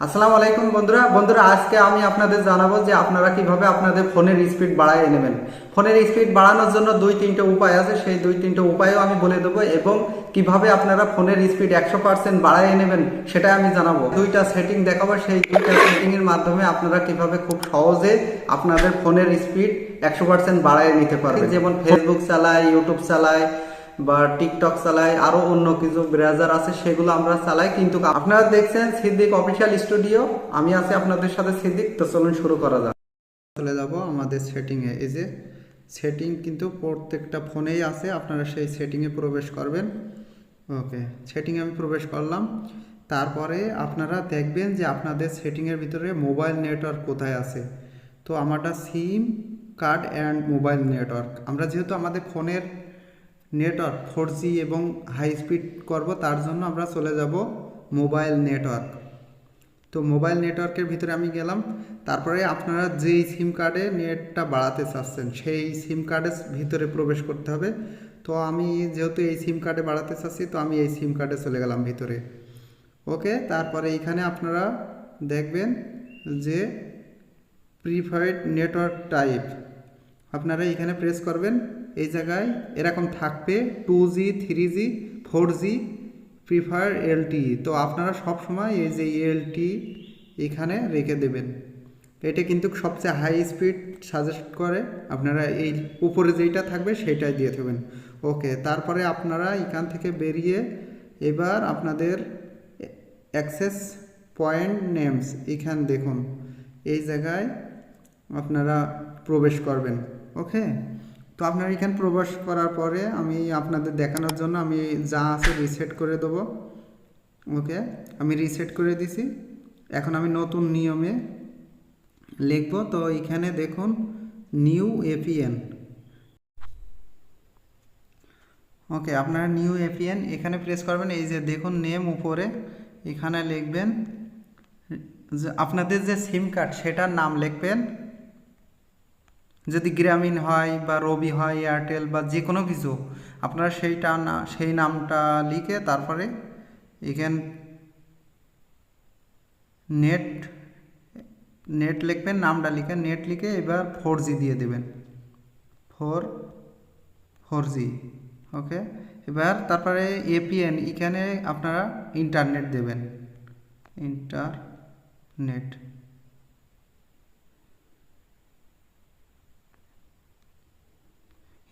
আসসালামু আলাইকুম বন্ধুরা। বন্ধুরা, আজকে আমি আপনাদের জানাব যে আপনারা কীভাবে আপনাদের ফোনের স্পিড বাড়ায় নেবেন। ফোনের স্পিড বাড়ানোর জন্য দুই, তিনটে উপায় আছে। সেই দুই, তিনটে উপায়ও আমি বলে দেবো এবং কীভাবে আপনারা ফোনের স্পিড একশো পার্সেন্ট বাড়ায় নেবেন সেটা আমি জানাব। দুইটা সেটিং দেখাবো। সেই দুইটা সেটিং এর মাধ্যমে আপনারা কীভাবে খুব সহজে আপনাদের ফোনের স্পিড একশো পার্সেন্ট বাড়ায় নিতে পারবেন। যেমন ফেসবুক চালায় ইউটিউব চালায় বা টিকটক চালাই, আরও অন্য কিছু ব্রাউজার আছে, সেগুলো আমরা চালাই। কিন্তু আপনারা দেখছেন সিদ্দিক অফিসিয়াল স্টুডিও আমি আছি আপনাদের সাথে সিদ্দিক। তো চলুন শুরু করা যাক। চলে যাব আমাদের সেটিংয়ে এই যে সেটিং কিন্তু প্রত্যেকটা ফোনেই আছে, আপনারা সেই সেটিংয়ে প্রবেশ করবেন। ওকে সেটিংয়ে আমি প্রবেশ করলাম। তারপরে আপনারা দেখবেন যে আপনাদের সেটিংয়ের ভিতরে মোবাইল নেটওয়ার্ক কোথায় আছে। তো আমারটা SIM card and mobile network আমরা যেহেতু আমাদের ফোনের নেটওয়ার্ক ফোর জি এবং হাই স্পিড করব, তার জন্য আমরা চলে যাব মোবাইল নেটওয়ার্ক তো মোবাইল নেটওয়ার্কের ভিতরে আমি গেলাম, তারপরে আপনারা যেই সিম কার্ডে নেটটা বাড়াতে চাচ্ছেন, সেই সিম কার্ডের ভিতরে প্রবেশ করতে হবে। তো আমি যেহেতু এই সিম কার্ডে বাড়াতে চাচ্ছি, তো আমি এই সিম কার্ডে চলে গেলাম ভিতরে। ওকে, তারপরে এইখানে আপনারা দেখবেন যে প্রিফাইড নেটওয়ার্ক টাইপ আপনারা এখানে প্রেস করবেন এই জায়গায় এরকম থাকবে two G three G four G prefer LT তো আপনারা সব সময় এই যে এলটি এখানে রেখে দেবেন। এটা কিন্তু সবচেয়ে হাই স্পিড সাজেস্ট করে। আপনারা এই উপরে যেইটা থাকবে সেইটাই দিয়ে দেবেন। ওকে তারপরে আপনারা এখান থেকে বেরিয়ে এবার আপনাদের অ্যাক্সেস পয়েন্ট নেমস এখান দেখুন। এই জায়গায় আপনারা প্রবেশ করবেন। ওকে তো আপনার এখানে প্রবেশ করার পরে আমি আপনাদের দেখানোর জন্য আমি যা আছে রিসেট করে দেবো। ওকে আমি রিসেট করে দিছি। এখন আমি নতুন নিয়মে লিখব। তো এখানে দেখুন নিউ এপিএন ওকে আপনারা নিউ এপিএন এখানে প্রেস করবেন। এই যে দেখুন নেম উপরে এখানে লিখবেন আপনাদের যে সিম কার্ড সেটার নাম লিখবেন। যদি গ্রামীণ হয় বা রবি হয়, এয়ারটেল বা যে কোনো কিছু, আপনারা সেইটা না, সেই নামটা লিখে তারপরে এখান নেট নেট লিখবেন, নামটা লিখে নেট লিখে এবার ফোর জি দিয়ে দেবেন। ফোর ফোর জি ওকে এবার তারপরে এপিএন এখানে আপনারা ইন্টারনেট দেবেন। ইন্টারনেট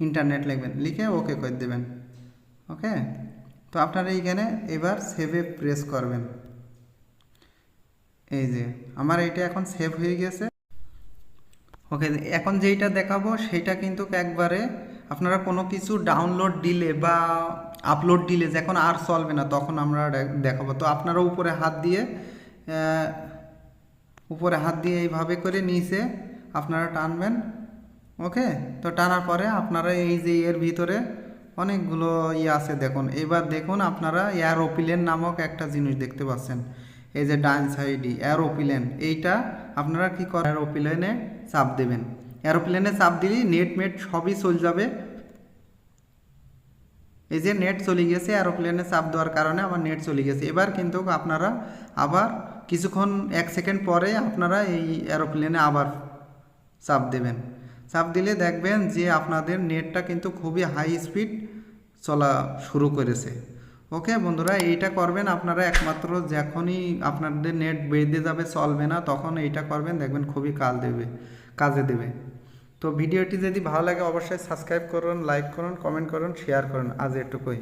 ইন্টারনেট লিখবেন লিখে ওকে করে দেবেন ওকে তো আপনারা এইখানে এবার সেভে প্রেস করবেন। এই যে, আমার এইটা এখন সেভ হয়ে গেছে। ওকে এখন যেইটা দেখাবো সেইটা কিন্তু একবারে আপনারা কোনো কিছু ডাউনলোড দিলে বা আপলোড দিলে যখন আর চলবে না, তখন আমরা দেখাবো। তো আপনারা উপরে হাত দিয়ে উপরে হাত দিয়ে এইভাবে করে নিচে আপনারা টানবেন। ওকে? তো টানার পরে আপনারা এই যে এর ভিতরে অনেকগুলো ইয়ে আছে দেখুন। এবার দেখুন আপনারা এয়ারোপ্লেন নামক একটা জিনিস দেখতে পাচ্ছেন। এই যে ডান সাইডি এয়ারোপ্লেন এইটা আপনারা কি করেন এয়ারোপ্লেনে চাপ দেবেন। এয়ারোপ্লেনে চাপ দিলেই নেট মেট সবই চলে যাবে। এই যে নেট চলে গেছে এরোপ্লেনে চাপ দেওয়ার কারণে আমার নেট চলে গেছে। এবার কিন্তু আপনারা আবার কিছুক্ষণ, এক সেকেন্ড পরে আপনারা এই এরোপ্লেনে আবার চাপ দেবেন। চাপ দিলে দেখবেন যে আপনাদের নেটটা কিন্তু খুবই হাই স্পিড চলা শুরু করেছে। ওকে বন্ধুরা, এইটা করবেন আপনারা একমাত্র যখনই আপনাদের নেট বেঁধে যাবে, চলবে না, তখন এইটা করবেন, দেখবেন খুবই কাল দেবে, কাজে দেবে। তো ভিডিওটি যদি ভালো লাগে, অবশ্যই সাবস্ক্রাইব করুন লাইক করুন কমেন্ট করুন শেয়ার করুন, আজ এটুকুই।